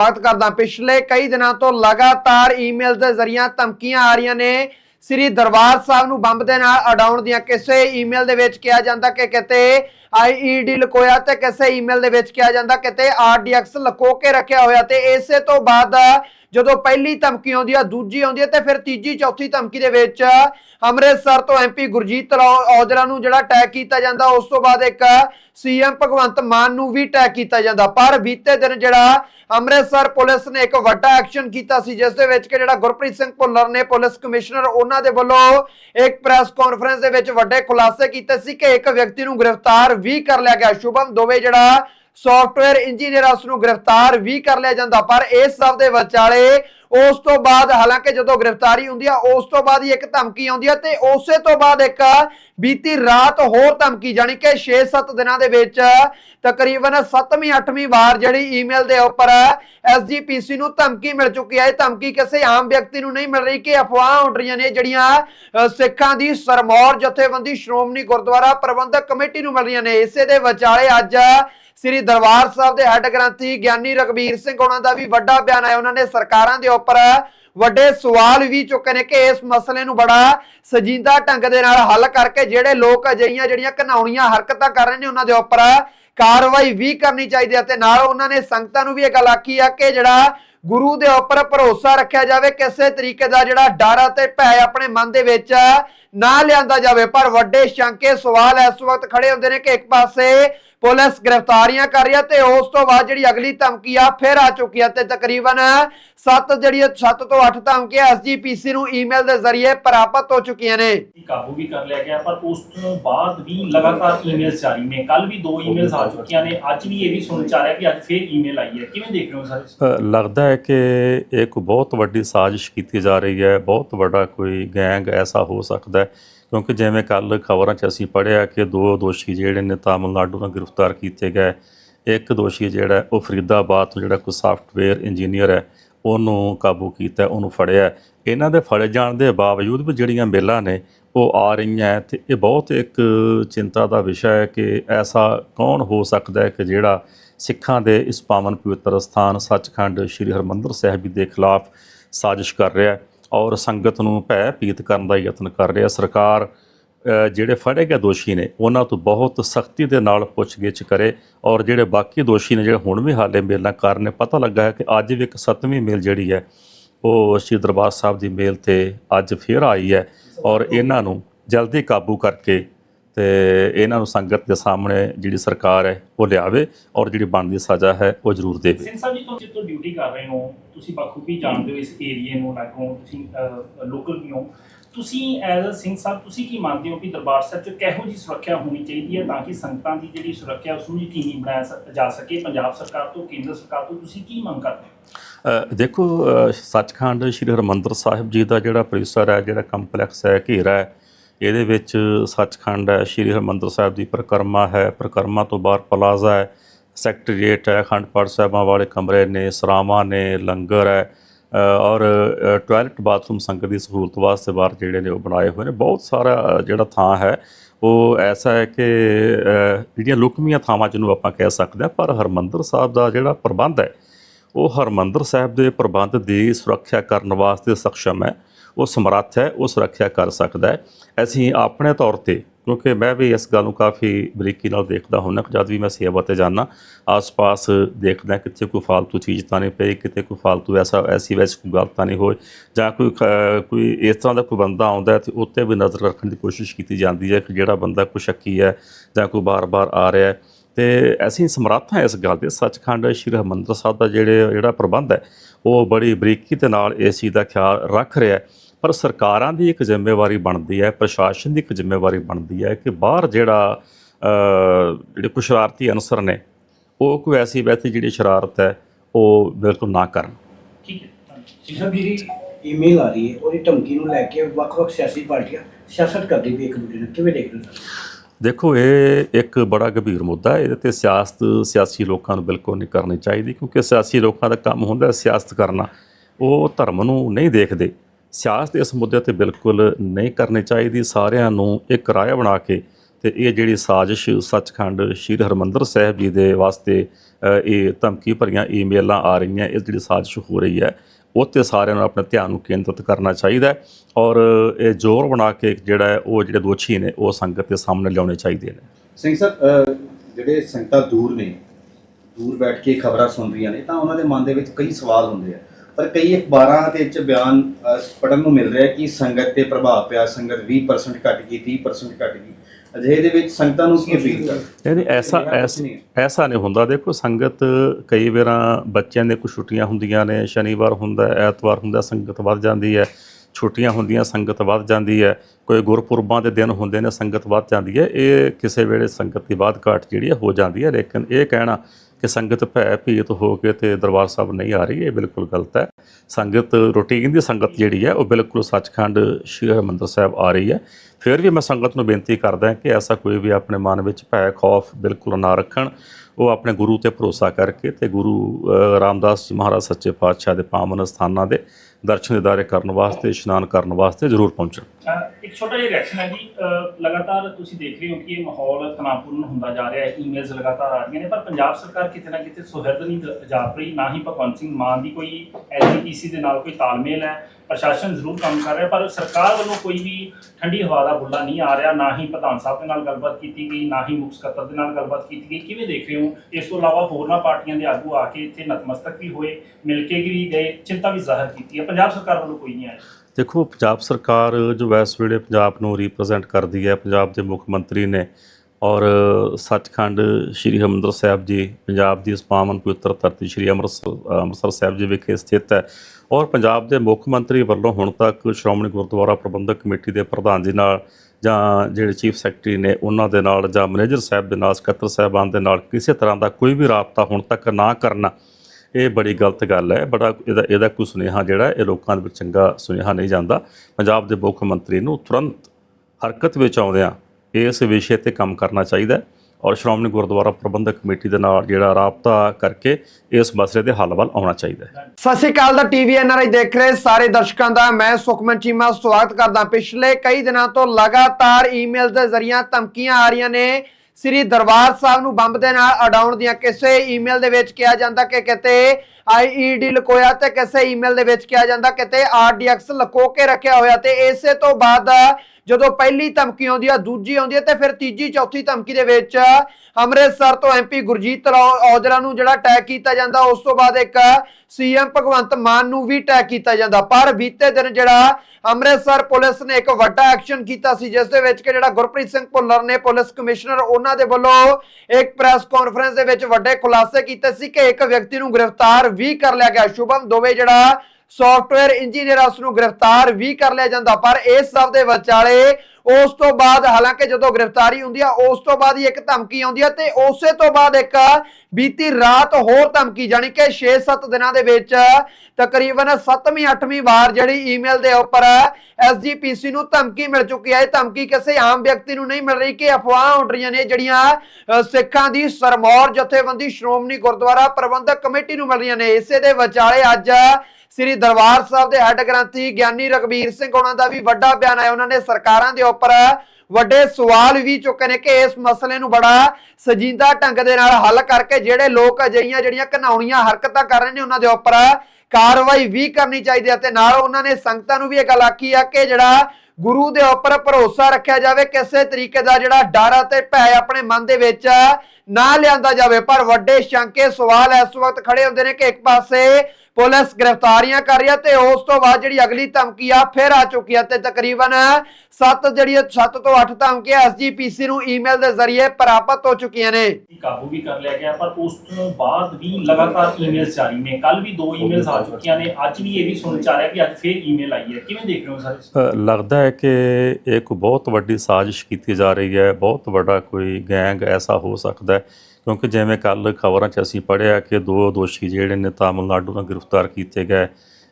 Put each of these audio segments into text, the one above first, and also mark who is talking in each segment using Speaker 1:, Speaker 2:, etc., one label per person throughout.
Speaker 1: ਸਵਾਗਤ ਕਰਦਾ। ਪਿਛਲੇ ਕਈ ਦਿਨਾਂ ਤੋਂ ਲਗਾਤਾਰ ਈਮੇਲ ਦੇ ਜ਼ਰੀਆ ਧਮਕੀਆਂ ਆ ਰਹੀਆਂ ਨੇ। ਸ੍ਰੀ ਦਰਬਾਰ ਸਾਹਿਬ ਨੂੰ ਬੰਬ ਦੇ ਨਾਲ ਅਡਾਉਣ ਦੀਆਂ ਕਿਸੇ ਈਮੇਲ ਦੇ ਵਿੱਚ ਕਿਹਾ ਜਾਂਦਾ ਕਿ ਕਿਤੇ ਆਈਈਡੀ ਲਕੋਇਆ ਤੇ ਕਿਸੇ ਈਮੇਲ ਦੇ ਵਿੱਚ ਕਿਹਾ ਜਾਂਦਾ ਕਿਤੇ ਆਰਡੀਐਕਸ ਲਕੋ ਕੇ ਰੱਖਿਆ ਹੋਇਆ ਤੇ ਇਸੇ ਤੋਂ ਬਾਅਦ ਜਦੋਂ ਪਹਿਲੀ ਧਮਕੀ ਆਉਂਦੀ ਆ, ਦੂਜੀ ਆਉਂਦੀ ਆ ਤੇ ਫਿਰ ਤੀਜੀ, ਚੌਥੀ ਧਮਕੀ ਦੇ ਵਿੱਚ ਅੰਮ੍ਰਿਤਸਰ ਤੋਂ ਐਮਪੀ ਗੁਰਜੀਤ ਰੌ- ਔਜਲਾ ਨੂੰ ਜਿਹੜਾ ਅਟੈਕ ਕੀਤਾ ਜਾਂਦਾ, ਉਸ ਤੋਂ ਬਾਅਦ ਇੱਕ ਸੀਐਮ ਭਗਵੰਤ ਮਾਨ ਨੂੰ ਵੀ ਅਟੈਕ ਕੀਤਾ ਜਾਂਦਾ। ਪਰ ਬੀਤੇ ਦਿਨ ਜਿਹੜਾ ਅੰਮ੍ਰਿਤਸਰ ਪੁਲਿਸ ਨੇ ਇੱਕ ਵੱਡਾ ਐਕਸ਼ਨ ਕੀਤਾ ਸੀ, ਜਿਸ ਦੇ ਵਿੱਚ ਕਿ ਜਿਹੜਾ ਗੁਰਪ੍ਰੀਤ ਸਿੰਘ ਭੁੱਲਰ ਨੇ ਪੁਲਿਸ ਕਮਿਸ਼ਨਰ ਉਹਨਾਂ ਦੇ ਵੱਲੋਂ ਇੱਕ ਪ੍ਰੈਸ ਕਾਨਫਰੰਸ ਦੇ ਵਿੱਚ ਵੱਡੇ ਖੁਲਾਸੇ ਕੀਤੇ ਸੀ ਕਿ ਇੱਕ ਵਿਅਕਤੀ ਨੂੰ ਗ੍ਰਿਫਤਾਰ ਵੀ ਕਰ ਲਿਆ ਗਿਆ। ਸ਼ੁਭਮ ਦੋਵੇ ਜਿਹੜਾ ਸੌਫਟਵੇਅਰ ਇੰਜੀਨੀਅਰ ਉਸ ਨੂੰ ਗ੍ਰਿਫਤਾਰ ਵੀ ਕਰ ਲਿਆ ਜਾਂਦਾ, ਪਰ ਇਸ ਸਭ ਦੇ ਵਿਚਾਲੇ ਉਸ ਤੋਂ ਬਾਅਦ ਹਾਲਾਂਕਿ ਜਦੋਂ ਗ੍ਰਿਫਤਾਰੀ ਹੁੰਦੀ ਆ, ਉਸ ਤੋਂ ਬਾਅਦ ਹੀ ਇੱਕ ਧਮਕੀ ਆਉਂਦੀ ਆ ਤੇ ਉਸੇ ਤੋਂ ਬਾਅਦ ਇੱਕ ਬੀਤੀ ਰਾਤ ਹੋਰ ਧਮਕੀ, ਜਾਣੀ ਕਿ 6-7 ਦਿਨਾਂ ਦੇ ਵਿੱਚ ਤਕਰੀਬਨ 7ਵੀਂ 8ਵੀਂ ਵਾਰ ਜਿਹੜੀ ਈਮੇਲ ਦੇ ਉੱਪਰ ਐਸਜੀਪੀਸੀ ਨੂੰ ਧਮਕੀ ਮਿਲ ਚੁੱਕੀ ਹੈ ਇਹ ਧਮਕੀ ਕਿਸੇ ਆਮ ਵਿਅਕਤੀ ਨੂੰ ਨਹੀਂ ਮਿਲ ਰਹੀ ਕਿ ਅਫਵਾਹ ਉੱਡ ਰਹੀਆਂ ਨੇ, ਜਿਹੜੀਆਂ ਸਿੱਖਾਂ ਦੀ ਸਰਮੌਰ ਜਥੇਬੰਦੀ ਸ਼੍ਰੋਮਣੀ ਗੁਰਦੁਆਰਾ ਪ੍ਰਬੰਧਕ ਕਮੇਟੀ ਨੂੰ ਮਿਲ ਰਹੀਆਂ ਨੇ। ਇਸੇ ਦੇ ਵਿਚਾਲੇ ਅੱਜ ਸ੍ਰੀ ਦਰਬਾਰ ਸਾਹਿਬ ਦੇ ਹੈੱਡ ਗ੍ਰੰਥੀ ਗਿਆਨੀ ਰਗਵੀਰ ਸਿੰਘ ਉਹਨਾਂ ਦਾ ਵੀ ਵੱਡਾ ਬਿਆਨ ਆਇਆ। ਉਹਨਾਂ ਨੇ ਸਰਕਾਰਾਂ ਦੇ ਉੱਪਰ ਵੱਡੇ ਸਵਾਲ ਵੀ ਚੁੱਕੇ ਨੇ ਕਿ ਇਸ ਮਸਲੇ ਨੂੰ ਬੜਾ ਸਜੀਦਾ ਢੰਗ ਦੇ ਨਾਲ ਹੱਲ ਕਰਕੇ ਜਿਹੜੇ ਲੋਕ ਅਜਿਹੀਆਂ ਜਿਹੜੀਆਂ ਘਨਾਉਣੀਆਂ ਹਰਕਤਾਂ ਕਰ ਰਹੇ ਨੇ, ਉਹਨਾਂ ਦੇ ਉੱਪਰ ਕਾਰਵਾਈ ਵੀ ਕਰਨੀ ਚਾਹੀਦੀ ਹੈ ਤੇ ਨਾਲ ਉਹਨਾਂ ਨੇ ਸੰਗਤਾਂ ਨੂੰ ਵੀ ਇਹ ਗੱਲ ਆਖੀ ਆ ਕਿ ਜਿਹੜਾ ਗੁਰੂ ਦੇ ਉੱਪਰ ਭਰੋਸਾ ਰੱਖਿਆ ਜਾਵੇ, ਕਿਸੇ ਤਰੀਕੇ ਦਾ ਜਿਹੜਾ ਡਰ ਅਤੇ ਭੈ ਆਪਣੇ ਮਨ ਦੇ ਵਿੱਚ ਨਾ ਲਿਆਂਦਾ ਜਾਵੇ। ਪਰ ਵੱਡੇ ਸ਼ੰਕੇ ਸਵਾਲ ਇਸ ਵਕਤ ਖੜੇ ਹੁੰਦੇ ਨੇ ਕਿ ਇੱਕ ਪਾਸੇ ਪੁਲਿਸ ਗ੍ਰਿਫਤਾਰੀਆਂ ਕਰ ਰਹੀ ਹੈ ਤੇ ਉਸ ਤੋਂ ਬਾਅਦ ਜਿਹੜੀ ਅਗਲੀ ਧਮਕੀ ਆ ਫਿਰ ਆ ਚੁੱਕੀ ਹੈ ਤੇ ਤਕਰੀਬਨ 7 ਜਿਹੜੀ 7 ਤੋਂ 8 ਧਮਕੀਆਂ ਐਸਜੀਪੀਸੀ ਨੂੰ ਈਮੇਲ ਦੇ ਜ਼ਰੀਏ ਪ੍ਰਾਪਤ ਹੋ ਚੁੱਕੀਆਂ ਨੇ।
Speaker 2: ਕਾਬੂ ਵੀ ਕਰ ਲਿਆ ਗਿਆ ਪਰ ਉਸ ਤੋਂ ਬਾਅਦ ਵੀ ਲਗਾਤਾਰ ਈਮੇਲਸ ਜਾਰੀ ਨੇ। ਕੱਲ ਵੀ ਦੋ ਈਮੇਲਸ ਆ ਚੁੱਕੀਆਂ ਨੇ। ਅੱਜ ਵੀ ਇਹ ਵੀ ਸੁਣਨ ਚ ਆ ਰਿਹਾ ਕਿ ਅੱਜ ਫੇਰ ਈਮੇਲ ਆਈ ਹੈ। ਕਿਵੇਂ ਦੇਖ ਰਹੇ ਹੋ ਸਰ?
Speaker 3: ਲੱਗਦਾ ਹੈ ਕਿ ਇਹ ਕੋਈ ਬਹੁਤ ਵੱਡੀ ਸਾਜ਼ਿਸ਼ ਕੀਤੀ ਜਾ ਰਹੀ ਹੈ। ਬਹੁਤ ਵੱਡਾ ਕੋਈ ਗੈਂਗ ਐਸਾ ਹੋ ਸਕਦਾ ਹੈ ਕਿਉਂਕਿ ਜਿਵੇਂ ਕੱਲ ਖਬਰਾਂ 'ਚ ਅਸੀਂ ਪੜ੍ਹਿਆ ਕਿ ਦੋ ਦੋਸ਼ੀ ਜਿਹੜੇ ਨੇ ਤਾਮਿਲਨਾਡੂ ਤੋਂ ਗ੍ਰਿਫਤਾਰ ਕੀਤੇ ਗਏ। ਇੱਕ ਦੋਸ਼ੀ ਜਿਹੜਾ ਉਹ ਫਰੀਦਾਬਾਦ ਤੋਂ ਜਿਹੜਾ ਕੋਈ ਸਾਫਟਵੇਅਰ ਇੰਜੀਨੀਅਰ ਹੈ, ਉਹਨੂੰ ਕਾਬੂ ਕੀਤਾ, ਉਹਨੂੰ ਫੜਿਆ। ਇਹਨਾਂ ਦੇ ਫੜੇ ਜਾਣ ਦੇ ਬਾਵਜੂਦ ਵੀ ਜਿਹੜੀਆਂ ਮੇਲਾਂ ਨੇ, ਉਹ ਆ ਰਹੀਆਂ ਹੈ ਤੇ ਇਹ ਬਹੁਤ ਇੱਕ ਚਿੰਤਾ ਦਾ ਵਿਸ਼ਾ ਹੈ ਕਿ ਐਸਾ ਕੌਣ ਹੋ ਸਕਦਾ ਹੈ ਕਿ ਜਿਹੜਾ ਸਿੱਖਾਂ ਦੇ ਇਸ ਪਾਵਨ ਪਵਿੱਤਰ ਸਥਾਨ ਸੱਚਖੰਡ ਸ੍ਰੀ ਹਰਮੰਦਰ ਸਾਹਿਬ ਜੀ ਦੇ ਖਿਲਾਫ ਸਾਜ਼ਿਸ਼ ਕਰ ਰਿਹਾ ਹੈ। ਔਰ ਸੰਗਤ ਨੂੰ ਭੈ ਭੀਤ ਕਰਨ ਦਾ ਯਤਨ ਕਰ ਰਿਹਾ। ਸਰਕਾਰ ਜਿਹੜੇ ਫੜੇ ਗਏ ਦੋਸ਼ੀ ਨੇ, ਉਹਨਾਂ ਤੋਂ ਬਹੁਤ ਸਖਤੀ ਦੇ ਨਾਲ ਪੁੱਛਗਿੱਛ ਕਰੇ ਔਰ ਜਿਹੜੇ ਬਾਕੀ ਦੋਸ਼ੀ ਨੇ, ਜਿਹੜੇ ਹੁਣ ਵੀ ਹਾਲੇ ਮੇਲਾਂ ਕਰ ਨੇ, ਪਤਾ ਲੱਗਾ ਹੈ ਕਿ ਅੱਜ ਵੀ ਇੱਕ ਸੱਤਵੀਂ ਮੇਲ ਜਿਹੜੀ ਹੈ, ਉਹ ਸ਼੍ਰੀ ਦਰਬਾਰ ਸਾਹਿਬ ਦੀ ਮੇਲ ਤੇ ਅੱਜ ਫੇਰ ਆਈ ਹੈ ਔਰ ਇਹਨਾਂ ਨੂੰ ਜਲਦੀ ਕਾਬੂ ਕਰਕੇ ਤੇ ਇਹਨਾਂ ਨੂੰ ਸੰਗਤ ਦੇ ਸਾਹਮਣੇ ਜਿਹੜੀ ਸਰਕਾਰ ਹੈ ਉਹ ਲਿਆਵੇ ਔਰ ਜਿਹੜੀ ਬਣਦੀ ਸਜ਼ਾ ਹੈ ਉਹ ਜ਼ਰੂਰ ਦੇਵੇ।
Speaker 2: ਸਿੰਘ ਸਾਹਿਬ ਜੀ ਤੁਸੀਂ ਜਿੱਥੋਂ ਡਿਊਟੀ ਕਰ ਰਹੇ ਹੋ ਤੁਸੀਂ ਬਖੂਬੀ ਜਾਣਦੇ ਹੋ ਇਸ ਏਰੀਏ ਨੂੰ ਲਾਗੋਂ ਤੁਸੀਂ ਲੋਕਲ ਵੀ ਹੋ। ਤੁਸੀਂ ਐਜ਼ ਅ ਸਿੰਘ ਸਾਹਿਬ ਤੁਸੀਂ ਕੀ ਮੰਨਦੇ ਹੋ ਕਿ ਦਰਬਾਰ ਸਾਹਿਬ 'ਚ ਕਿਹੋ ਜੀ ਸੁਰੱਖਿਆ ਹੋਣੀ ਚਾਹੀਦੀ ਹੈ ਤਾਂ ਕਿ ਸੰਗਤਾਂ ਦੀ ਜਿਹੜੀ ਸੁਰੱਖਿਆ ਉਸ ਨੂੰ ਯਕੀਨੀ ਬਣਾਇਆ ਜਾ ਸਕੇ? ਪੰਜਾਬ ਸਰਕਾਰ ਤੋਂ ਕੇਂਦਰ ਸਰਕਾਰ ਤੋਂ ਤੁਸੀਂ ਕੀ ਮੰਗ ਕਰਦੇ ਹੋ?
Speaker 3: ਦੇਖੋ ਸੱਚਖੰਡ ਸ੍ਰੀ ਹਰਮੰਦਰ ਸਾਹਿਬ ਜੀ ਦਾ ਜਿਹੜਾ ਪਰਿਸਰ ਹੈ ਜਿਹੜਾ ਕੰਪਲੈਕਸ ਹੈ ਘੇਰਾ ਹੈ ਇਹਦੇ ਵਿੱਚ ਸੱਚਖੰਡ ਹੈ ਸ੍ਰੀ ਹਰਮੰਦਰ ਸਾਹਿਬ ਦੀ ਪ੍ਰਕਰਮਾ ਹੈ ਪ੍ਰਕਰਮਾ ਤੋਂ ਬਾਹਰ ਪਲਾਜ਼ਾ ਹੈ ਸੈਕਟਰੀਏਟ ਹੈ ਅਖੰਡ ਪਾਠ ਸਾਹਿਬਾਂ ਵਾਲੇ ਕਮਰੇ ਨੇ ਸਰਾਵਾਂ ਨੇ ਲੰਗਰ ਹੈ ਔਰ ਅ, ਟਾਇਲਟ ਬਾਥਰੂਮ ਸੰਗਤ ਦੀ ਸਹੂਲਤ ਵਾਸਤੇ ਬਾਹਰ ਜਿਹੜੇ ਨੇ ਉਹ ਬਣਾਏ ਹੋਏ ਨੇ। ਬਹੁਤ ਸਾਰਾ ਜਿਹੜਾ ਥਾਂ ਹੈ ਉਹ ਐਸਾ ਹੈ ਕਿ ਜਿਹੜੀਆਂ ਲੁਕਮੀਆਂ ਥਾਵਾਂ ਜਿਹਨੂੰ ਆਪਾਂ ਕਹਿ ਸਕਦੇ ਹਾਂ ਪਰ ਹਰਮੰਦਰ ਸਾਹਿਬ ਦਾ ਜਿਹੜਾ ਪ੍ਰਬੰਧ ਹੈ ਉਹ ਹਰਮੰਦਰ ਸਾਹਿਬ ਦੇ ਪ੍ਰਬੰਧ ਦੀ ਸੁਰੱਖਿਆ ਕਰਨ ਵਾਸਤੇ ਸક્ષਮ ਹੈ। ਉਹ ਸਮਰੱਥ ਹੈ, ਉਹ ਸੁਰੱਖਿਆ ਕਰ ਸਕਦਾ ਹੈ। ਅਸੀਂ ਆਪਣੇ ਤੌਰ ਤੇ, ਕਿਉਂਕਿ ਮੈਂ ਵੀ ਇਸ ਗੱਲ ਨੂੰ ਕਾਫੀ ਬਰੀਕੀ ਨਾਲ ਦੇਖਦਾ ਹੁੰਨਾ ਜਦ ਵੀ ਮੈਂ ਸੇਵਾ ਤੇ ਜਾਣਾ ਆਸ-ਪਾਸ ਦੇਖਦਾ ਕਿੱਥੇ ਕੋਈ ਫਾਲਤੂ ਚੀਜ਼ ਤਾਂ ਨਹੀਂ ਪਈ, ਕਿਤੇ ਕੋਈ ਫਾਲਤੂ ਐਸਾ, ਐਸੀ ਵੈਸ ਕੋਈ ਗੱਲ ਤਾਂ ਨਹੀਂ ਹੋਏ ਜਾਂ ਕੋਈ ਕੋਈ ਇਸ ਤਰ੍ਹਾਂ ਦਾ ਕੋਈ ਬੰਦਾ ਆਉਂਦਾ ਤੇ ਉੱਤੇ ਵੀ ਨਜ਼ਰ ਰੱਖਣ ਦੀ ਕੋਸ਼ਿਸ਼ ਕੀਤੀ ਜਾਂਦੀ ਹੈ ਕਿ ਜਿਹੜਾ ਬੰਦਾ ਕੋਈ ਸ਼ੱਕੀ ਹੈ ਜਾਂ ਕੋਈ ਬਾਰ-ਬਾਰ ਆ ਰਿਹਾ ਹੈ। ਤੇ ਅਸੀਂ ਸਮਰੱਥ ਹਾਂ ਇਸ ਗੱਲ ਦੇ ਸੱਚਖੰਡ ਸ਼੍ਰੀ ਹਰਮੰਦਰ ਸਾਹਿਬ ਦਾ ਜਿਹੜੇ, ਜਿਹੜਾ ਪ੍ਰਬੰਧ ਹੈ ਉਹ ਬੜੀ ਬਰੀਕੀ ਦੇ ਨਾਲ ਇਸ ਚੀਜ਼ ਦਾ ਖਿਆਲ ਰੱਖ ਰਿਹਾ ਹੈ। ਪਰ ਸਰਕਾਰਾਂ ਦੀ ਇੱਕ ਜ਼ਿੰਮੇਵਾਰੀ ਬਣਦੀ ਹੈ ਪ੍ਰਸ਼ਾਸਨ ਦੀ ਇੱਕ ਜ਼ਿੰਮੇਵਾਰੀ ਬਣਦੀ ਹੈ ਕਿ ਬਾਹਰ ਜਿਹੜਾ ਜਿਹੜੇ ਕੁਛ ਸ਼ਰਾਰਤੀ ਅਨਸਰ ਨੇ ਉਹ ਕੋਈ ਐਸੀ ਵੈਸੀ ਜਿਹੜੀ ਸ਼ਰਾਰਤ ਹੈ ਉਹ ਬਿਲਕੁਲ ਨਾ ਕਰਨ।
Speaker 2: ਠੀਕ ਹੈ। ਧੰਨਵਾਦ।
Speaker 4: ਜੀ ਈਮੇਲ ਆ ਰਹੀ ਹੈ ਉਹਦੀ ਧਮਕੀ ਨੂੰ ਲੈ ਕੇ ਵੱਖ-ਵੱਖ ਸਿਆਸੀ ਪਾਰਟੀਆਂ ਸਿਆਸਤ ਕਰਦੀ ਵੀ ਇੱਕ ਦੂਜੇ ਨਾਲ ਕਿਵੇਂ ਦੇਖਦੇ ਹੋ?
Speaker 3: ਦੇਖੋ, ਇਹ ਇੱਕ ਬੜਾ ਗੰਭੀਰ ਮੁੱਦਾ ਹੈ। ਇਹਦੇ ਤੇ ਸਿਆਸਤ, ਸਿਆਸੀ ਲੋਕਾਂ ਨੂੰ ਬਿਲਕੁਲ ਨਹੀਂ ਕਰਨੀ ਚਾਹੀਦੀ ਕਿਉਂਕਿ ਸਿਆਸੀ ਲੋਕਾਂ ਦਾ ਕੰਮ ਹੁੰਦਾ ਸਿਆਸਤ ਕਰਨਾ। ਉਹ ਧਰਮ ਨੂੰ ਨਹੀਂ ਦੇਖਦੇ। ਸਿਆਸਤ ਇਸ ਮੁੱਦੇ ਤੇ ਬਿਲਕੁਲ ਨਹੀਂ ਕਰਨੀ ਚਾਹੀਦੀ। ਸਾਰਿਆਂ ਨੂੰ ਇੱਕ ਰਾਏ ਬਣਾ ਕੇ ਤੇ ਇਹ ਜਿਹੜੀ ਸਾਜ਼ਿਸ਼ ਸੱਚਖੰਡ ਸ੍ਰੀ ਹਰਮੰਦਰ ਸਾਹਿਬ ਜੀ ਦੇ ਵਾਸਤੇ ਇਹ ਧਮਕੀ ਭਰੀਆਂ ਈਮੇਲਾਂ ਆ ਰਹੀਆਂ, ਇਹ ਜਿਹੜੀ ਸਾਜ਼ਿਸ਼ ਹੋ ਰਹੀ ਹੈ ਉਹ 'ਤੇ ਸਾਰਿਆਂ ਨੂੰ ਆਪਣੇ ਧਿਆਨ ਨੂੰ ਕੇਂਦਰਿਤ ਕਰਨਾ ਚਾਹੀਦਾ ਔਰ ਇਹ ਜ਼ੋਰ ਬਣਾ ਕੇ ਜਿਹੜਾ ਉਹ ਜਿਹੜੇ ਦੋਸ਼ੀ ਨੇ ਉਹ ਸੰਗਤ ਦੇ ਸਾਹਮਣੇ ਲਿਆਉਣੇ ਚਾਹੀਦੇ ਨੇ।
Speaker 5: ਸਿੰਘ ਸਾਹਿਬ ਜਿਹੜੇ ਸੰਗਤਾਂ ਦੂਰ ਨੇ, ਦੂਰ ਬੈਠ ਕੇ ਖਬਰਾਂ ਸੁਣ ਰਹੀਆਂ ਨੇ, ਤਾਂ ਉਹਨਾਂ ਦੇ ਮਨ ਦੇ ਵਿੱਚ ਕਈ ਸਵਾਲ ਹੁੰਦੇ ਆ। ਪਰ ਕਈ ਅਖਬਾਰਾਂ ਦੇ ਵਿੱਚ ਬਿਆਨ ਪੜਨ ਨੂੰ ਮਿਲ ਰਿਹਾ ਕਿ ਸੰਗਤ ਤੇ ਪ੍ਰਭਾਵ ਪਿਆ, ਸੰਗਤ 20% ਘਟ ਗਈ 30% ਘਟ ਗਈ। ਅਜਿਹੇ ਦੇ ਵਿੱਚ ਸੰਗਤਾਂ ਨੂੰ ਕੀ ਅਪੀਲ ਕਰ
Speaker 3: ਨਹੀਂ ਨਹੀਂ ਐਸਾ ਐਸ-। ਐਸਾ ਨਹੀਂ ਹੁੰਦਾ। ਦੇਖੋ ਸੰਗਤ ਕਈ ਵਾਰਾਂ ਬੱਚਿਆਂ ਦੇ ਕੁਝ ਛੁੱਟੀਆਂ ਹੁੰਦੀਆਂ ਨੇ। ਸ਼ਨੀਵਾਰ ਹੁੰਦਾ ਹੈ, ਐਤਵਾਰ ਹੁੰਦਾ ਸੰਗਤ ਵੱਧ ਜਾਂਦੀ ਹੈ। ਛੁੱਟੀਆਂ ਹੁੰਦੀਆਂ ਸੰਗਤ ਵੱਧ ਜਾਂਦੀ ਹੈ। ਕੋਈ ਗੁਰਪੁਰਬਾਂ ਦੇ ਦਿਨ ਹੁੰਦੇ ਨੇ ਸੰਗਤ ਵੱਧ ਜਾਂਦੀ ਹੈ। ਇਹ ਕਿਸੇ ਵੇਲੇ ਸੰਗਤ ਦੀ ਬਾਤ ਘਾਟ ਜਿਹੜੀ ਹੈ ਹੋ ਜਾਂਦੀ ਹੈ। ਲੇਕਿਨ ਇਹ ਕਹਿਣਾ ਕਿ ਸੰਗਤ ਭੈ ਭੀਤ ਹੋ ਕੇ ਤੇ ਦਰਬਾਰ ਸਾਹਿਬ ਨਹੀਂ ਆ ਰਹੀ, ਇਹ ਬਿਲਕੁਲ ਗਲਤ ਹੈ। ਸੰਗਤ ਰੂਟੀਨ ਦੀ ਸੰਗਤ ਜਿਹੜੀ ਹੈ, ਉਹ ਬਿਲਕੁਲ ਸੱਚਖੰਡ ਸ੍ਰੀ ਹਰਿਮੰਦਰ ਸਾਹਿਬ ਆ ਰਹੀ ਹੈ। ਫਿਰ ਵੀ ਮੈਂ ਸੰਗਤ ਨੂੰ ਬੇਨਤੀ ਕਰਦਾ ਕਿ ਐਸਾ ਕੋਈ ਵੀ ਆਪਣੇ ਮਨ ਵਿੱਚ ਭੈ, ਖੌਫ ਬਿਲਕੁਲ ਨਾ ਰੱਖਣ। ਉਹ ਆਪਣੇ ਗੁਰੂ ਤੇ ਭਰੋਸਾ ਕਰਕੇ ਤੇ ਗੁਰੂ ਰਾਮਦਾਸ ਜੀ ਮਹਾਰਾਜ ਸੱਚੇ ਪਾਤਸ਼ਾਹ ਦੇ ਪਾਵਨ ਸਥਾਨਾਂ ਦੇ ਦਰਸ਼ਨ ਦਿਦਾਰੇ ਕਰਨ ਵਾਸਤੇ, ਇਸ਼ਨਾਨ ਕਰਨ ਵਾਸਤੇ ਜ਼ਰੂਰ ਪਹੁੰਚਣ।
Speaker 2: ਇੱਕ ਛੋਟਾ ਜਿਹਾ ਰਿਐਕਸ਼ਨ ਹੈ ਜੀ। ਲਗਾਤਾਰ ਤੁਸੀਂ ਦੇਖ ਰਹੇ ਹੋ ਕਿ ਇਹ ਮਾਹੌਲ ਤਣਾਅਪੂਰਨ ਹੁੰਦਾ ਜਾ ਰਿਹਾ ਹੈ। ਈਮੇਲਸ ਲਗਾਤਾਰ ਆ ਰਹੀਆਂ ਨੇ, ਪਰ ਪੰਜਾਬ ਸਰਕਾਰ ਕਿਤੇ ਨਾ ਕਿਤੇ ਸੁਹਿਰਦ ਨਹੀਂ ਜਾਪ ਰਹੀ। ਨਾ ਹੀ ਭਗਵੰਤ ਸਿੰਘ ਮਾਨ ਦੀ ਕੋਈ ਐਸਜੀਪੀਸੀ ਦੇ ਨਾਲ ਕੋਈ ਤਾਲਮੇਲ ਹੈ। ਪ੍ਰਸ਼ਾਸਨ ਜ਼ਰੂਰ ਕੰਮ ਕਰ ਰਿਹਾ, ਪਰ ਸਰਕਾਰ ਵੱਲੋਂ ਕੋਈ ਵੀ ਠੰਡੀ ਹਵਾ ਦਾ ਬੁੱਲਾ ਨਹੀਂ ਆ ਰਿਹਾ। ਨਾ ਹੀ ਪ੍ਰਧਾਨ ਸਾਹਿਬ ਦੇ ਨਾਲ ਗੱਲਬਾਤ ਕੀਤੀ ਗਈ, ਨਾ ਹੀ ਮੁੱਖ ਸਕੱਤਰ ਦੇ ਨਾਲ ਗੱਲਬਾਤ ਕੀਤੀ ਗਈ। ਕਿਵੇਂ ਦੇਖ ਰਹੇ ਹੋ? ਇਸ ਤੋਂ ਇਲਾਵਾ ਹੋਰਨਾਂ ਪਾਰਟੀਆਂ ਦੇ ਆਗੂ ਆ ਕੇ ਇੱਥੇ ਨਤਮਸਤਕ ਵੀ ਹੋਏ, ਮਿਲ ਕੇ ਵੀ ਗਏ, ਚਿੰਤਾ ਵੀ ਜ਼ਾਹਰ ਕੀਤੀ ਹੈ। ਪੰਜਾਬ ਸਰਕਾਰ ਵੱਲੋਂ ਕੋਈ ਨਹੀਂ ਆਇਆ
Speaker 3: ਦੇਖੋ, ਪੰਜਾਬ ਸਰਕਾਰ ਜੋ ਵੈਸ ਵੇਲੇ ਪੰਜਾਬ ਨੂੰ ਰਿਪਰੈਜ਼ੈਂਟ ਕਰਦੀ ਹੈ, ਪੰਜਾਬ ਦੇ ਮੁੱਖ ਮੰਤਰੀ ਨੇ ਔਰ ਸੱਚਖੰਡ ਸ੍ਰੀ ਹਰਿਮੰਦਰ ਸਾਹਿਬ ਜੀ, ਪੰਜਾਬ ਦੀ ਇਸ ਪਾਵਨ ਪਵਿੱਤਰ ਧਰਤੀ ਸ੍ਰੀ ਅੰਮ੍ਰਿਤਸਰ ਅੰਮ੍ਰਿਤਸਰ ਸਾਹਿਬ ਜੀ ਵਿਖੇ ਸਥਿਤ ਹੈ ਔਰ ਪੰਜਾਬ ਦੇ ਮੁੱਖ ਮੰਤਰੀ ਵੱਲੋਂ ਹੁਣ ਤੱਕ ਸ਼੍ਰੋਮਣੀ ਗੁਰਦੁਆਰਾ ਪ੍ਰਬੰਧਕ ਕਮੇਟੀ ਦੇ ਪ੍ਰਧਾਨ ਜੀ ਨਾਲ ਜਾਂ ਜਿਹੜੇ ਚੀਫ ਸੈਕਟਰੀ ਨੇ ਉਹਨਾਂ ਦੇ ਨਾਲ ਜਾਂ ਮੈਨੇਜਰ ਸਾਹਿਬ ਦੇ ਨਾਲ, ਸਕੱਤਰ ਸਾਹਿਬਾਨ ਦੇ ਨਾਲ ਕਿਸੇ ਤਰ੍ਹਾਂ ਦਾ ਕੋਈ ਵੀ ਰਾਬਤਾ ਹੁਣ ਤੱਕ ਨਾ ਕਰਨਾ ਇਹ ਬੜੀ ਗਲਤ ਗੱਲ ਹੈ। ਬੜਾ ਇਹਦਾ ਇਹਦਾ ਕੋਈ ਸੁਨੇਹਾ ਜਿਹੜਾ ਇਹ ਲੋਕਾਂ ਦੇ ਵਿੱਚ ਚੰਗਾ ਸੁਨੇਹਾ ਨਹੀਂ ਜਾਂਦਾ। ਪੰਜਾਬ ਦੇ ਮੁੱਖ ਮੰਤਰੀ ਨੂੰ ਤੁਰੰਤ ਹਰਕਤ ਵਿੱਚ ਆਉਂਦਿਆਂ ਇਸ ਵਿਸ਼ੇ ਤੇ ਕੰਮ ਕਰਨਾ ਚਾਹੀਦਾ ਹੈ ਔਰ ਸ਼੍ਰੋਮਣੀ ਗੁਰਦੁਆਰਾ ਪ੍ਰਬੰਧਕ ਕਮੇਟੀ ਦੇ ਨਾਲ ਜਿਹੜਾ ਰਾਬਤਾ ਕਰਕੇ ਇਸ ਮਸਲੇ ਦੇ ਹੱਲ ਵੱਲ ਆਉਣਾ ਚਾਹੀਦਾ ਹੈ।
Speaker 1: ਸਤਿ ਸ਼੍ਰੀ ਅਕਾਲ ਦਾ ਟੀਵੀ ਐਨਆਰਆਈ ਦੇਖ ਰਹੇ ਸਾਰੇ ਦਰਸ਼ਕਾਂ ਦਾ। ਮੈਂ ਸੁਖਮਨ ਚੀਮਾ ਸਵਾਗਤ ਕਰਦਾ ਪਿਛਲੇ ਕਈ ਦਿਨਾਂ ਤੋਂ ਲਗਾਤਾਰ ਈਮੇਲ ਦੇ ਜ਼ਰੀਆ ਧਮਕੀਆਂ ਆ ਰਹੀਆਂ ਨੇ। ਸ੍ਰੀ ਦਰਬਾਰ ਸਾਹਿਬ ਨੂੰ ਬੰਬ ਦੇ ਨਾਲ ਅਡਾਉਣ ਦੀਆਂ ਕਿਸੇ ਈਮੇਲ ਦੇ ਵਿੱਚ ਕਿਹਾ ਜਾਂਦਾ ਕਿ ਕਿਤੇ ਆਈਈਡੀ ਲਕੋਇਆ ਤੇ ਕਿਸੇ ਈਮੇਲ ਦੇ ਵਿੱਚ ਕਿਹਾ ਜਾਂਦਾ ਕਿਤੇ ਆਰਡੀਐਕਸ ਲਕੋ ਕੇ ਰੱਖਿਆ ਹੋਇਆ ਤੇ ਇਸੇ ਤੋਂ ਬਾਅਦ ਜਦੋਂ ਪਹਿਲੀ ਧਮਕੀ ਆਉਂਦੀ ਆ, ਦੂਜੀ ਆਉਂਦੀ ਹੈ ਤੇ ਫਿਰ ਤੀਜੀ, ਚੌਥੀ ਧਮਕੀ ਦੇ ਵਿੱਚ ਅੰਮ੍ਰਿਤਸਰ ਤੋਂ ਐਮਪੀ ਗੁਰਜੀਤ ਰੌ- ਔਜਲਾ ਨੂੰ ਜਿਹੜਾ ਟੈਗ ਕੀਤਾ ਜਾਂਦਾ, ਉਸ ਤੋਂ ਬਾਅਦ ਇੱਕ ਸੀਐਮ ਭਗਵੰਤ ਮਾਨ ਨੂੰ ਵੀ ਅਟੈਕ ਕੀਤਾ ਜਾਂਦਾ। ਪਰ ਬੀਤੇ ਦਿਨ ਜਿਹੜਾ ਅੰਮ੍ਰਿਤਸਰ ਪੁਲਿਸ ਨੇ ਇੱਕ ਵੱਡਾ ਐਕਸ਼ਨ ਕੀਤਾ ਸੀ, ਜਿਸ ਦੇ ਵਿੱਚ ਕਿ ਜਿਹੜਾ ਗੁਰਪ੍ਰੀਤ ਸਿੰਘ ਭੁੱਲਰ ਨੇ ਪੁਲਿਸ ਕਮਿਸ਼ਨਰ ਉਹਨਾਂ ਦੇ ਵੱਲੋਂ ਇੱਕ ਪ੍ਰੈਸ ਕਾਨਫਰੰਸ ਦੇ ਵਿੱਚ ਵੱਡੇ ਖੁਲਾਸੇ ਕੀਤੇ ਸੀ ਕਿ ਇੱਕ ਵਿਅਕਤੀ ਨੂੰ ਗ੍ਰਿਫਤਾਰ ਵੀ ਕਰ ਲਿਆ ਗਿਆ। ਸ਼ੁਭਮ ਦੋਵੇ ਜਿਹੜਾ ਸੌਫਟਵੇਅਰ ਇੰਜੀਨੀਅਰ ਆ, ਉਸ ਨੂੰ ਗ੍ਰਿਫਤਾਰ ਵੀ ਕਰ ਲਿਆ ਜਾਂਦਾ। ਪਰ ਇਸ ਸਭ ਦੇ ਵਿਚਾਲੇ ਉਸ ਤੋਂ ਬਾਅਦ ਹਾਲਾਂਕਿ ਜਦੋਂ ਗ੍ਰਿਫਤਾਰੀ ਹੁੰਦੀ ਆ, ਉਸ ਤੋਂ ਬਾਅਦ ਹੀ ਇੱਕ ਧਮਕੀ ਆਉਂਦੀ ਆ ਤੇ ਉਸੇ ਤੋਂ ਬਾਅਦ ਇੱਕ ਬੀਤੀ ਰਾਤ ਹੋਰ ਧਮਕੀ ਜਾਨੀ ਕਿ 6-7 ਦਿਨਾਂ ਦੇ ਵਿੱਚ ਤਕਰੀਬਨ 7ਵੀਂ 8ਵੀਂ ਵਾਰ ਜਿਹੜੀ ਈਮੇਲ ਦੇ ਉੱਪਰ ਐਸਜੀਪੀਸੀ ਨੂੰ ਧਮਕੀ ਮਿਲ ਚੁੱਕੀ ਹੈ ਇਹ ਧਮਕੀ ਕਿਸੇ ਆਮ ਵਿਅਕਤੀ ਨੂੰ ਨਹੀਂ ਮਿਲ ਰਹੀ ਕਿ ਅਫਵਾਹ ਉੱਡ ਰਹੀਆਂ ਨੇ ਜਿਹੜੀਆਂ ਸਿੱਖਾਂ ਦੀ ਸਰਮੌਰ ਜਥੇਬੰਦੀ ਸ਼੍ਰੋਮਣੀ ਗੁਰਦੁਆਰਾ ਪ੍ਰਬੰਧਕ ਕਮੇਟੀ ਨੂੰ ਮਿਲ ਰਹੀਆਂ ਨੇ। ਇਸੇ ਦੇ ਵਿਚਾਲੇ ਅੱਜ ਸ੍ਰੀ ਦਰਬਾਰ ਸਾਹਿਬ ਦੇ ਹੈੱਡ ਗ੍ਰੰਥੀ ਗਿਆਨੀ ਰਗਵੀਰ ਸਿੰਘ ਉਹਨਾਂ ਦਾ ਵੀ ਵੱਡਾ ਬਿਆਨ ਆਇਆ। ਉਹਨਾਂ ਨੇ ਸਰਕਾਰਾਂ ਦੇ ਉੱਪਰ ਵੱਡੇ ਸਵਾਲ ਵੀ ਚੁੱਕੇ ਨੇ ਕਿ ਇਸ ਮਸਲੇ ਨੂੰ ਬੜਾ ਸਜੀਂਦਾ ਢੰਗ ਦੇ ਨਾਲ ਹੱਲ ਕਰਕੇ ਜਿਹੜੇ ਲੋਕ ਅਜਿਹੀਆਂ ਜਿਹੜੀਆਂ ਘਨਾਉਣੀਆਂ ਹਰਕਤਾਂ ਕਰ ਰਹੇ ਨੇ, ਉਹਨਾਂ ਦੇ ਉੱਪਰ ਕਾਰਵਾਈ ਵੀ ਕਰਨੀ ਚਾਹੀਦੀ ਹੈ ਤੇ ਨਾਲ ਉਹਨਾਂ ਨੇ ਸੰਗਤਾਂ ਨੂੰ ਵੀ ਇਹ ਗੱਲ ਆਖੀ ਆ ਕਿ ਜਿਹੜਾ ਗੁਰੂ ਦੇ ਉੱਪਰ ਭਰੋਸਾ ਰੱਖਿਆ ਜਾਵੇ, ਕਿਸੇ ਤਰੀਕੇ ਦਾ ਜਿਹੜਾ ਡਰ ਅਤੇ ਭੈ ਆਪਣੇ ਮਨ ਦੇ ਵਿੱਚ ਨਾ ਲਿਆਂਦਾ ਜਾਵੇ। ਪਰ ਵੱਡੇ ਸ਼ੰਕੇ ਸਵਾਲ ਇਸ ਵਕਤ ਖੜੇ ਹੁੰਦੇ ਨੇ ਕਿ ਇੱਕ ਪਾਸੇ ਪੁਲਿਸ ਗ੍ਰਿਫਤਾਰੀਆਂ ਕਰ ਰਹੀ ਹੈ ਤੇ ਉਸ ਤੋਂ ਬਾਅਦ ਜਿਹੜੀ ਅਗਲੀ ਧਮਕੀ ਆ ਫਿਰ ਆ ਚੁੱਕੀ ਹੈ ਤੇ ਤਕਰੀਬਨ 7 ਜਿਹੜੀ 7 ਤੋਂ 8 ਧਮਕੀਆਂ ਐਸਜੀਪੀਸੀ ਨੂੰ ਈਮੇਲ ਦੇ ਜ਼ਰੀਏ ਪ੍ਰਾਪਤ ਹੋ ਚੁੱਕੀਆਂ ਨੇ।
Speaker 2: ਕਾਬੂ ਵੀ ਕਰ ਲਿਆ ਗਿਆ ਪਰ ਉਸ ਤੋਂ ਬਾਅਦ ਵੀ ਲਗਾਤਾਰ ਈਮੇਲਸ ਜਾਰੀ ਨੇ। ਕੱਲ ਵੀ ਦੋ ਈਮੇਲਸ ਆ ਚੁੱਕੀਆਂ ਨੇ। ਅੱਜ ਵੀ ਇਹ ਵੀ ਸੁਣਨ ਚ ਆ ਰਿਹਾ ਕਿ ਅੱਜ ਫੇਰ ਈਮੇਲ ਆਈ ਹੈ। ਕਿਵੇਂ ਦੇਖ ਰਹੇ ਹੋ ਸਰ?
Speaker 3: ਲੱਗਦਾ ਹੈ ਕਿ ਇਹ ਕੋਈ ਬਹੁਤ ਵੱਡੀ ਸਾਜ਼ਿਸ਼ ਕੀਤੀ ਜਾ ਰਹੀ ਹੈ। ਬਹੁਤ ਵੱਡਾ ਕੋਈ ਗੈਂਗ ਐਸਾ ਹੋ ਸਕਦਾ ਹੈ ਕਿਉਂਕਿ ਜਿਵੇਂ ਕੱਲ ਖਬਰਾਂ 'ਚ ਅਸੀਂ ਪੜ੍ਹਿਆ ਕਿ ਦੋ ਦੋਸ਼ੀ ਜਿਹੜੇ ਨੇ ਤਾਮਿਲਨਾਡੂ ਨਾਲ ਗ੍ਰਿਫਤਾਰ ਕੀਤੇ ਗਏ।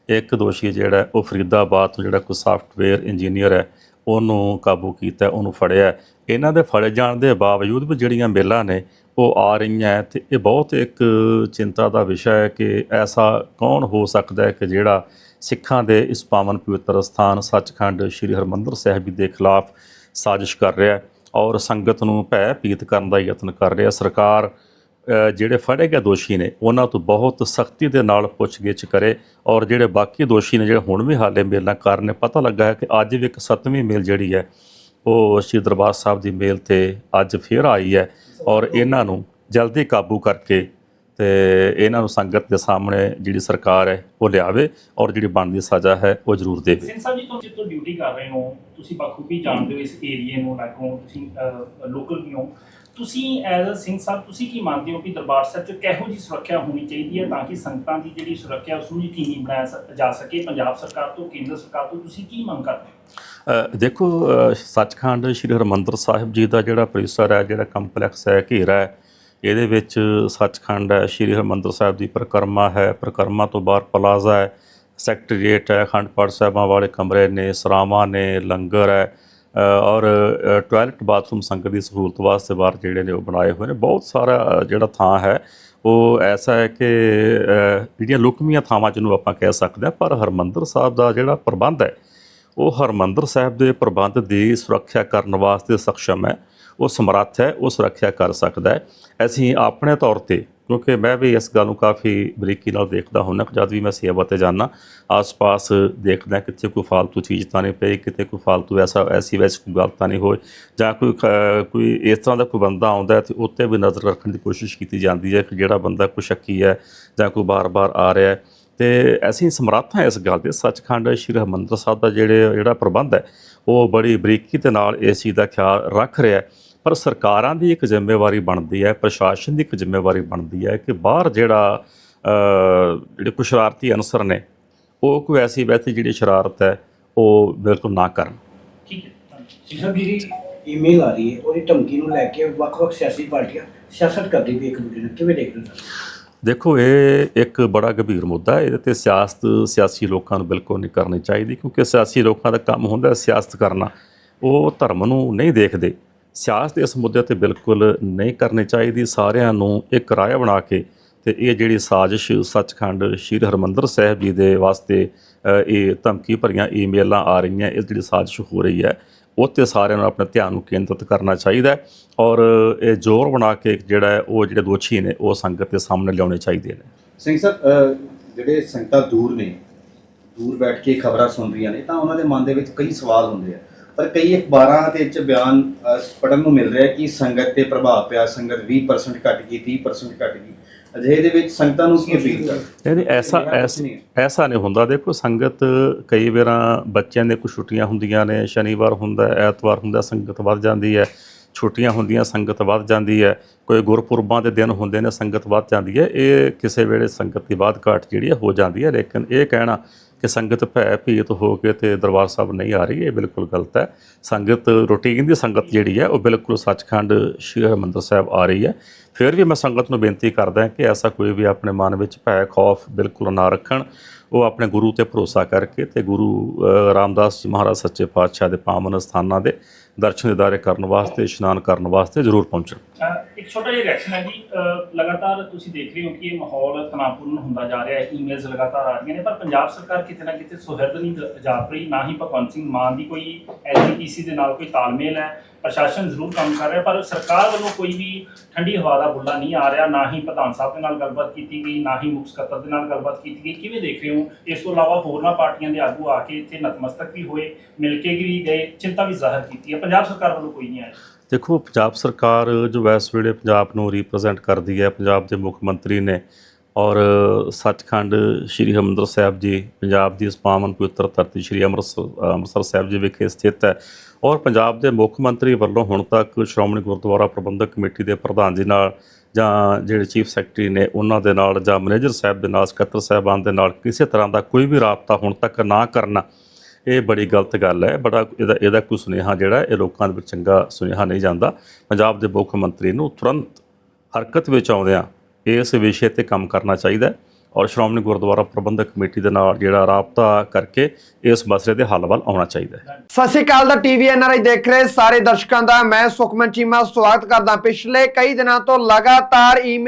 Speaker 3: ਇੱਕ ਦੋਸ਼ੀ ਜਿਹੜਾ ਉਹ ਫਰੀਦਾਬਾਦ ਤੋਂ ਜਿਹੜਾ ਕੋਈ ਸਾਫਟਵੇਅਰ ਇੰਜੀਨੀਅਰ ਹੈ, ਉਹਨੂੰ ਕਾਬੂ ਕੀਤਾ, ਉਹਨੂੰ ਫੜਿਆ। ਇਹਨਾਂ ਦੇ ਫੜੇ ਜਾਣ ਦੇ ਬਾਵਜੂਦ ਵੀ ਜਿਹੜੀਆਂ ਮੇਲਾਂ ਨੇ, ਉਹ ਆ ਰਹੀਆਂ ਹੈ ਤੇ ਇਹ ਬਹੁਤ ਇੱਕ ਚਿੰਤਾ ਦਾ ਵਿਸ਼ਾ ਹੈ ਕਿ ਐਸਾ ਕੌਣ ਹੋ ਸਕਦਾ ਹੈ ਕਿ ਜਿਹੜਾ ਸਿੱਖਾਂ ਦੇ ਇਸ ਪਾਵਨ ਪਵਿੱਤਰ ਸਥਾਨ ਸੱਚਖੰਡ ਸ੍ਰੀ ਹਰਮੰਦਰ ਸਾਹਿਬ ਜੀ ਦੇ ਖਿਲਾਫ ਸਾਜ਼ਿਸ਼ ਕਰ ਰਿਹਾ ਹੈ। ਔਰ ਸੰਗਤ ਨੂੰ ਭੈ ਭੀਤ ਕਰਨ ਦਾ ਯਤਨ ਕਰ ਰਿਹਾ। ਸਰਕਾਰ ਜਿਹੜੇ ਫੜੇ ਗਏ ਦੋਸ਼ੀ ਨੇ, ਉਹਨਾਂ ਤੋਂ ਬਹੁਤ ਸਖਤੀ ਦੇ ਨਾਲ ਪੁੱਛਗਿੱਛ ਕਰੇ ਔਰ ਜਿਹੜੇ ਬਾਕੀ ਦੋਸ਼ੀ ਨੇ, ਜਿਹੜੇ ਹੁਣ ਵੀ ਹਾਲੇ ਮੇਲਾਂ ਕਰ ਨੇ, ਪਤਾ ਲੱਗਾ ਹੈ ਕਿ ਅੱਜ ਵੀ ਇੱਕ ਸੱਤਵੀਂ ਮੇਲ ਜਿਹੜੀ ਹੈ, ਉਹ ਸ਼੍ਰੀ ਦਰਬਾਰ ਸਾਹਿਬ ਦੀ ਮੇਲ ਤੇ ਅੱਜ ਫੇਰ ਆਈ ਹੈ ਔਰ ਇਹਨਾਂ ਨੂੰ ਜਲਦੀ ਕਾਬੂ ਕਰਕੇ ਤੇ ਇਹਨਾਂ ਨੂੰ ਸੰਗਤ ਦੇ ਸਾਹਮਣੇ ਜਿਹੜੀ ਸਰਕਾਰ ਹੈ ਉਹ ਲਿਆਵੇ ਔਰ ਜਿਹੜੀ ਬਣਦੀ ਸਜ਼ਾ ਹੈ ਉਹ ਜ਼ਰੂਰ ਦੇਵੇ।
Speaker 2: ਸਿੰਘ ਸਾਹਿਬ ਜੀ ਤੋਂ ਜਿੱਥੋਂ ਡਿਊਟੀ ਕਰ ਰਹੇ ਹੋ ਤੁਸੀਂ ਬਖੂਬੀ ਜਾਣਦੇ ਹੋ ਇਸ ਏਰੀਏ ਨੂੰ ਲਾਗੋਂ ਤੁਸੀਂ ਲੋਕਲ ਵੀ ਹੋ। ਤੁਸੀਂ ਐਜ਼ ਅ ਸਿੰਘ ਸਾਹਿਬ ਤੁਸੀਂ ਕੀ ਮੰਨਦੇ ਹੋ ਕਿ ਦਰਬਾਰ ਸਾਹਿਬ 'ਚ ਕਿਹੋ ਜੀ ਸੁਰੱਖਿਆ ਹੋਣੀ ਚਾਹੀਦੀ ਹੈ ਤਾਂ ਕਿ ਸੰਗਤਾਂ ਦੀ ਜਿਹੜੀ ਸੁਰੱਖਿਆ ਉਸ ਨੂੰ ਯਕੀਨੀ ਬਣਾਇਆ ਜਾ ਸਕੇ? ਪੰਜਾਬ ਸਰਕਾਰ ਤੋਂ ਕੇਂਦਰ ਸਰਕਾਰ ਤੋਂ ਤੁਸੀਂ ਕੀ ਮੰਗ ਕਰਦੇ ਹੋ?
Speaker 3: ਦੇਖੋ ਸੱਚਖੰਡ ਸ੍ਰੀ ਹਰਿਮੰਦਰ ਸਾਹਿਬ ਜੀ ਦਾ ਜਿਹੜਾ ਪਰਿਸਰ ਹੈ ਜਿਹੜਾ ਕੰਪਲੈਕਸ ਹੈ ਘੇਰਾ ਹੈ ਇਹਦੇ ਵਿੱਚ ਸੱਚਖੰਡ ਹੈ ਸ੍ਰੀ ਹਰਿਮੰਦਰ ਸਾਹਿਬ ਦੀ ਪ੍ਰਕਰਮਾ ਹੈ ਪ੍ਰਕਰਮਾ ਤੋਂ ਬਾਹਰ ਪਲਾਜ਼ਾ ਹੈ ਸੈਕਟਰੀਏਟ ਹੈ ਅਖੰਡ ਪਾਠ ਸਾਹਿਬਾਂ ਵਾਲੇ ਕਮਰੇ ਨੇ ਸਰਾਵਾਂ ਨੇ ਲੰਗਰ ਹੈ ਔਰ ਅ, ਟਾਇਲਟ ਬਾਥਰੂਮ ਸੰਗਤ ਦੀ ਸਹੂਲਤ ਵਾਸਤੇ ਬਾਹਰ ਜਿਹੜੇ ਨੇ ਉਹ ਬਣਾਏ ਹੋਏ ਨੇ। ਬਹੁਤ ਸਾਰਾ ਜਿਹੜਾ ਥਾਂ ਹੈ ਉਹ ਐਸਾ ਹੈ ਕਿ ਜਿਹੜੀਆਂ ਲੁਕਮੀਆਂ ਥਾਵਾਂ ਜਿਹਨੂੰ ਆਪਾਂ ਕਹਿ ਸਕਦੇ ਹਾਂ ਪਰ ਹਰਿਮੰਦਰ ਸਾਹਿਬ ਦਾ ਜਿਹੜਾ ਪ੍ਰਬੰਧ ਹੈ ਉਹ ਹਰਮੰਦਰ ਸਾਹਿਬ ਦੇ ਪ੍ਰਬੰਧ ਦੀ ਸੁਰੱਖਿਆ ਕਰਨ ਵਾਸਤੇ ਸક્ષਮ ਹੈ। ਉਹ ਸਮਰੱਥ ਹੈ ਉਹ ਸੁਰੱਖਿਆ ਕਰ ਸਕਦਾ ਹੈ। ਅਸੀਂ ਆਪਣੇ ਤੌਰ ਤੇ, ਕਿਉਂਕਿ ਮੈਂ ਵੀ ਇਸ ਗੱਲ ਨੂੰ ਕਾਫੀ ਬਰੀਕੀ ਨਾਲ ਦੇਖਦਾ ਹੁੰਨਾ ਕਿ ਜਦ ਵੀ ਮੈਂ ਸੇਵਾ ਤੇ ਜਾਣਾ ਆਸ-ਪਾਸ ਦੇਖਦਾ ਕਿੱਥੇ ਕੋਈ ਫਾਲਤੂ ਚੀਜ਼ ਤਾਂ ਨਹੀਂ ਪਈ, ਕਿਤੇ ਕੋਈ ਫਾਲਤੂ ਐਸਾ, ਐਸੀ ਵੈਸੀ ਕੋਈ ਗੱਲ ਤਾਂ ਨਹੀਂ ਹੋਏ ਜਾਂ ਕੋਈ ਕੋਈ ਇਸ ਤਰ੍ਹਾਂ ਦਾ ਕੋਈ ਬੰਦਾ ਆਉਂਦਾ ਤੇ ਉੱਤੇ ਵੀ ਨਜ਼ਰ ਰੱਖਣ ਦੀ ਕੋਸ਼ਿਸ਼ ਕੀਤੀ ਜਾਂਦੀ ਹੈ ਕਿ ਜਿਹੜਾ ਬੰਦਾ ਕੋਈ ਸ਼ੱਕੀ ਹੈ ਜਾਂ ਕੋਈ ਬਾਰ-ਬਾਰ ਆ ਰਿਹਾ ਹੈ। ਤੇ ਅਸੀਂ ਸਮਰੱਥ ਹਾਂ ਇਸ ਗੱਲ ਦੇ ਸੱਚਖੰਡ ਸ਼੍ਰੀ ਹਰਮੰਦਰ ਸਾਹਿਬ ਦਾ ਜਿਹੜੇ, ਜਿਹੜਾ ਪ੍ਰਬੰਧ ਹੈ, ਉਹ ਬੜੀ ਬਰੀਕੀ ਤੇ ਨਾਲ ਇਸ ਚੀਜ਼ ਦਾ ਖਿਆਲ ਰੱਖ ਰਿਹਾ ਹੈ। ਪਰ ਸਰਕਾਰਾਂ ਦੀ ਇੱਕ ਜ਼ਿੰਮੇਵਾਰੀ ਬਣਦੀ ਹੈ ਪ੍ਰਸ਼ਾਸਨ ਦੀ ਇੱਕ ਜ਼ਿੰਮੇਵਾਰੀ ਬਣਦੀ ਹੈ ਕਿ ਬਾਹਰ ਜਿਹੜਾ ਜਿਹੜੇ ਕੁਛ ਸ਼ਰਾਰਤੀ ਅਨਸਰ ਨੇ ਉਹ ਕੋਈ ਐਸੀ ਵੈਸੀ ਜਿਹੜੀ ਸ਼ਰਾਰਤ ਹੈ ਉਹ ਬਿਲਕੁਲ ਨਾ ਕਰਨ।
Speaker 2: ਠੀਕ ਹੈ ਧੰਨਵਾਦ।
Speaker 4: ਜੀ ਈਮੇਲ ਆ ਰਹੀ ਹੈ ਉਹਦੀ ਧਮਕੀ ਨੂੰ ਲੈ ਕੇ ਵੱਖ-ਵੱਖ ਸਿਆਸੀ ਪਾਰਟੀਆਂ ਸਿਆਸਤ ਕਰਦੀ ਵੀ ਇੱਕ ਦੂਜੇ ਨਾਲ ਕਿਵੇਂ ਦੇਖਦੇ ਹੋ
Speaker 3: ਦੇਖੋ ਇਹ ਇੱਕ ਬੜਾ ਗੰਭੀਰ ਮੁੱਦਾ ਹੈ ਇਹਦੇ ਤੇ ਸਿਆਸਤ ਸਿਆਸੀ ਲੋਕਾਂ ਨੂੰ ਬਿਲਕੁਲ ਨਹੀਂ ਕਰਨੀ ਚਾਹੀਦੀ ਕਿਉਂਕਿ ਸਿਆਸੀ ਲੋਕਾਂ ਦਾ ਕੰਮ ਹੁੰਦਾ ਹੈ ਸਿਆਸਤ ਕਰਨਾ। ਉਹ ਧਰਮ ਨੂੰ ਨਹੀਂ ਦੇਖਦੇ। ਸਿਆਸਤ ਇਸ ਮੁੱਦੇ ਤੇ ਬਿਲਕੁਲ ਨਹੀਂ ਕਰਨੀ ਚਾਹੀਦੀ। ਸਾਰਿਆਂ ਨੂੰ ਇੱਕ ਰਾਏ ਬਣਾ ਕੇ ਤੇ ਇਹ ਜਿਹੜੀ ਸਾਜ਼ਿਸ਼ ਸੱਚਖੰਡ ਸ਼੍ਰੀ ਹਰਮੰਦਰ ਸਾਹਿਬ ਜੀ ਦੇ ਵਾਸਤੇ ਇਹ ਧਮਕੀ ਭਰੀਆਂ ਈਮੇਲਾਂ ਆ ਰਹੀਆਂ, ਇਹ ਜਿਹੜੀ ਸਾਜ਼ਿਸ਼ ਹੋ ਰਹੀ ਹੈ ਉੱਤੇ ਸਾਰਿਆਂ ਨੂੰ ਆਪਣੇ ਧਿਆਨ ਨੂੰ ਕੇਂਦਰਿਤ ਕਰਨਾ ਚਾਹੀਦਾ ਹੈ ਔਰ ਇਹ ਜ਼ੋਰ ਬਣਾ ਕੇ ਜਿਹੜਾ ਉਹ ਜਿਹੜੇ ਦੋਸ਼ੀ ਨੇ, ਉਹ ਸੰਗਤ ਦੇ ਸਾਹਮਣੇ ਲਿਆਉਣੇ ਚਾਹੀਦੇ ਨੇ।
Speaker 5: ਸਿੰਘ ਸਾਹਿਬ ਜਿਹੜੇ ਸੰਗਤਾਂ ਦੂਰ ਨੇ, ਦੂਰ ਬੈਠ ਕੇ ਖਬਰਾਂ ਸੁਣ ਰਹੀਆਂ ਨੇ, ਤਾਂ ਉਹਨਾਂ ਦੇ ਮਨ ਦੇ ਵਿੱਚ ਕਈ ਸਵਾਲ ਹੁੰਦੇ ਆ। ਪਰ ਕਈ ਅਖਬਾਰਾਂ ਦੇ ਵਿੱਚ ਬਿਆਨ ਪੜਨ ਨੂੰ ਮਿਲ ਰਿਹਾ ਕਿ ਸੰਗਤ ਤੇ ਪ੍ਰਭਾਵ ਪਿਆ। ਸੰਗਤ 20% ਘਟ ਗਈ 30% ਘਟ ਗਈ। ਅਜਿਹੇ ਦੇ ਵਿੱਚ ਸੰਗਤਾਂ ਨੂੰ ਕੀ ਅਪੀਲ ਕਰ
Speaker 3: ਨਹੀਂ ਨਹੀਂ ਐਸਾ ਐਸ-
Speaker 5: ਨਹੀਂ।
Speaker 3: ਹੁੰਦਾ। ਦੇਖੋ ਸੰਗਤ ਕਈ ਵਾਰਾਂ ਬੱਚਿਆਂ ਦੇ ਕੁਝ ਛੁੱਟੀਆਂ ਹੁੰਦੀਆਂ ਨੇ। ਸ਼ਨੀਵਾਰ ਹੁੰਦਾ ਐਤਵਾਰ ਹੁੰਦਾ ਸੰਗਤ ਵੱਧ ਜਾਂਦੀ ਹੈ। ਛੁੱਟੀਆਂ ਹੁੰਦੀਆਂ, ਸੰਗਤ ਵੱਧ ਜਾਂਦੀ ਹੈ, ਕੋਈ ਗੁਰਪੁਰਬਾਂ ਦੇ ਦਿਨ ਹੁੰਦੇ ਨੇ, ਸੰਗਤ ਵੱਧ ਜਾਂਦੀ ਹੈ, ਇਹ ਕਿਸੇ ਵੇਲੇ ਸੰਗਤ ਦੀ ਬਾਤ ਘਾਟ ਜਿਹੜੀ ਹੈ ਹੋ ਜਾਂਦੀ ਹੈ, ਲੇਕਿਨ ਇਹ ਕਹਿਣਾ ਕਿ ਸੰਗਤ ਭੈ ਭੀਤ ਹੋ ਕੇ ਤੇ ਦਰਬਾਰ ਸਾਹਿਬ ਨਹੀਂ ਆ ਰਹੀ, ਇਹ ਬਿਲਕੁਲ ਗਲਤ ਹੈ। ਸੰਗਤ, ਰੂਟੀਨ ਦੀ ਸੰਗਤ ਜਿਹੜੀ ਹੈ, ਉਹ ਬਿਲਕੁਲ ਸੱਚਖੰਡ ਸ਼੍ਰੀ ਹਰਿਮੰਦਰ ਸਾਹਿਬ ਆ ਰਹੀ ਹੈ। ਫਿਰ ਵੀ ਮੈਂ ਸੰਗਤ ਨੂੰ ਬੇਨਤੀ ਕਰਦਾ ਕਿ ਐਸਾ ਕੋਈ ਵੀ ਆਪਣੇ ਮਨ ਵਿੱਚ ਭੈ, ਖੌਫ ਬਿਲਕੁਲ ਨਾ ਰੱਖਣ। ਉਹ ਆਪਣੇ ਗੁਰੂ ਤੇ ਭਰੋਸਾ ਕਰਕੇ ਤੇ ਗੁਰੂ ਰਾਮਦਾਸ ਜੀ ਮਹਾਰਾਜ ਸੱਚੇ ਪਾਤਸ਼ਾਹ ਦੇ ਪਾਵਨ ਸਥਾਨਾਂ ਦੇ ਦਰਸ਼ਨ ਦਿਦਾਰੇ ਕਰਨ ਵਾਸਤੇ, ਇਸ਼ਨਾਨ ਕਰਨ ਵਾਸਤੇ ਜ਼ਰੂਰ ਪਹੁੰਚਣ।
Speaker 2: ਇੱਕ ਛੋਟਾ ਜਿਹਾ ਰਿਐਕਸ਼ਨ ਹੈ ਜੀ। ਲਗਾਤਾਰ ਤੁਸੀਂ ਦੇਖ ਰਹੇ ਹੋ ਕਿ ਇਹ ਮਾਹੌਲ ਤਣਾਅਪੂਰਨ ਹੁੰਦਾ ਜਾ ਰਿਹਾ ਹੈ। ਈਮੇਲਸ ਲਗਾਤਾਰ ਆ ਰਹੀਆਂ ਨੇ, ਪਰ ਪੰਜਾਬ ਸਰਕਾਰ ਕਿਤੇ ਨਾ ਕਿਤੇ ਸੁਹਿਰਦ ਨਹੀਂ ਜਾਪ ਰਹੀ। ਨਾ ਹੀ ਭਗਵੰਤ ਸਿੰਘ ਮਾਨ ਦੀ ਕੋਈ ਐਸਜੀਪੀਸੀ ਦੇ ਨਾਲ ਕੋਈ ਤਾਲਮੇਲ ਹੈ ਪ੍ਰਸ਼ਾਸਨ ਜ਼ਰੂਰ ਕੰਮ ਕਰ ਰਿਹਾ, ਪਰ ਸਰਕਾਰ ਵੱਲੋਂ ਕੋਈ ਵੀ ਠੰਡੀ ਹਵਾ ਦਾ ਬੁੱਲਾ ਨਹੀਂ ਆ ਰਿਹਾ, ਨਾ ਹੀ ਪ੍ਰਧਾਨ ਸਾਹਿਬ ਦੇ ਨਾਲ ਗੱਲਬਾਤ ਕੀਤੀ ਗਈ, ਨਾ ਹੀ ਮੁੱਖ ਸਕੱਤਰ ਦੇ ਨਾਲ ਗੱਲਬਾਤ ਕੀਤੀ ਗਈ। ਕਿਵੇਂ ਦੇਖ ਰਹੇ ਹੋ? ਇਸ ਤੋਂ ਇਲਾਵਾ ਹੋਰਨਾਂ ਪਾਰਟੀਆਂ ਦੇ ਆਗੂ ਆ ਕੇ ਇੱਥੇ ਨਤਮਸਤਕ ਵੀ ਹੋਏ, ਮਿਲ ਕੇ ਵੀ ਗਏ, ਚਿੰਤਾ ਵੀ ਜ਼ਾਹਰ ਕੀਤੀ ਹੈ। ਪੰਜਾਬ ਸਰਕਾਰ ਵੱਲੋਂ ਕੋਈ ਨਹੀਂ ਆਇਆ।
Speaker 3: ਦੇਖੋ, ਪੰਜਾਬ ਸਰਕਾਰ ਜੋ ਇਸ ਵੇਲੇ ਪੰਜਾਬ ਨੂੰ ਰਿਪਰੈਜ਼ੈਂਟ ਕਰਦੀ ਹੈ, ਪੰਜਾਬ ਦੇ ਮੁੱਖ ਮੰਤਰੀ ਨੇ ਔਰ ਸੱਚਖੰਡ ਸ੍ਰੀ ਹਰਿਮੰਦਰ ਸਾਹਿਬ ਜੀ, ਪੰਜਾਬ ਦੀ ਇਸ ਪਾਵਨ ਪਵਿੱਤਰ ਧਰਤੀ ਸ੍ਰੀ ਅੰਮ੍ਰਿਤਸਰ ਅੰਮ੍ਰਿਤਸਰ ਸਾਹਿਬ ਜੀ ਵਿਖੇ ਸਥਿਤ ਹੈ। ਔਰ ਪੰਜਾਬ ਦੇ ਮੁੱਖ ਮੰਤਰੀ ਵੱਲੋਂ ਹੁਣ ਤੱਕ ਸ਼੍ਰੋਮਣੀ ਗੁਰਦੁਆਰਾ ਪ੍ਰਬੰਧਕ ਕਮੇਟੀ ਦੇ ਪ੍ਰਧਾਨ ਜੀ ਨਾਲ ਜਾਂ ਜਿਹੜੇ ਚੀਫ ਸੈਕਟਰੀ ਨੇ ਉਹਨਾਂ ਦੇ ਨਾਲ ਜਾਂ ਮੈਨੇਜਰ ਸਾਹਿਬ ਦੇ ਨਾਲ, ਸਕੱਤਰ ਸਾਹਿਬਾਨ ਦੇ ਨਾਲ ਕਿਸੇ ਤਰ੍ਹਾਂ ਦਾ ਕੋਈ ਵੀ ਰਾਬਤਾ ਹੁਣ ਤੱਕ ਨਾ ਕਰਨਾ, ਇਹ ਬੜੀ ਗਲਤ ਗੱਲ ਹੈ। ਬੜਾ ਇਹਦਾ ਇਹਦਾ ਕੋਈ ਸੁਨੇਹਾ ਜਿਹੜਾ ਇਹ ਲੋਕਾਂ ਦੇ ਵਿੱਚ ਚੰਗਾ ਸੁਨੇਹਾ ਨਹੀਂ ਜਾਂਦਾ। ਪੰਜਾਬ ਦੇ ਮੁੱਖ ਮੰਤਰੀ ਨੂੰ ਤੁਰੰਤ ਹਰਕਤ ਵਿੱਚ ਆਉਂਦਿਆਂ ਇਸ ਵਿਸ਼ੇ ਤੇ ਕੰਮ ਕਰਨਾ ਚਾਹੀਦਾ ਹੈ। ਔਰ ਸ਼੍ਰੋਮਣੀ ਗੁਰਦੁਆਰਾ ਪ੍ਰਬੰਧਕ ਕਮੇਟੀ ਦੇ ਨਾਲ ਜਿਹੜਾ ਰਾਬਤਾ ਕਰਕੇ ਇਸ ਮਸਲੇ ਦੇ ਹੱਲ ਵੱਲ ਆਉਣਾ ਚਾਹੀਦਾ ਹੈ।
Speaker 1: ਸਤਿ ਸ਼੍ਰੀ ਅਕਾਲ ਦਾ ਟੀਵੀ ਐਨਆਰਆਈ ਦੇਖ ਰਹੇ ਸਾਰੇ ਦਰਸ਼ਕਾਂ ਦਾ ਮੈਂ ਸੁਖਮਨ ਚੀਮਾ ਸਵਾਗਤ ਕਰਦਾ ਪਿਛਲੇ ਕਈ ਦਿਨਾਂ ਤੋਂ ਲਗਾਤਾਰ ਈਮੇਲ